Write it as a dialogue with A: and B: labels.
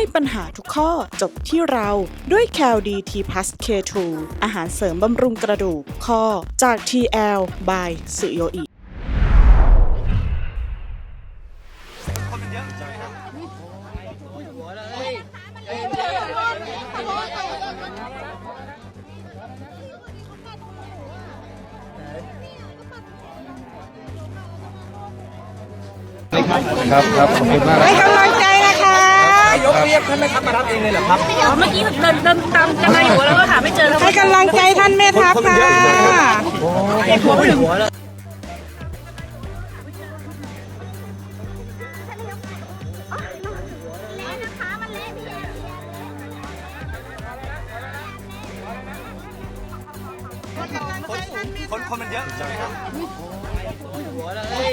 A: ให้ปัญหาทุกข้อจบที่เราด้วย c a l d t p l u s K2 อาหารเสริมบำรุงกระดูกข้อจาก TL by สุโยอิ
B: ครับครับขอบคุณมาก
C: ให้กำลังใจนะคะ
D: ยก เรียกท่านแม่ทัพมารับเองเลยเหรอครับ
E: เมื่อกี้เดินเดินตามกันมาอยู่แล้วก็หาไม่เจอแล้ว
C: ให้กำลังใจท่านแม่ทัพค่ะ
D: เอกหัวไม่ถึงหัวเลยคนคนมันเยอะใช่ไหมครับหัวเลย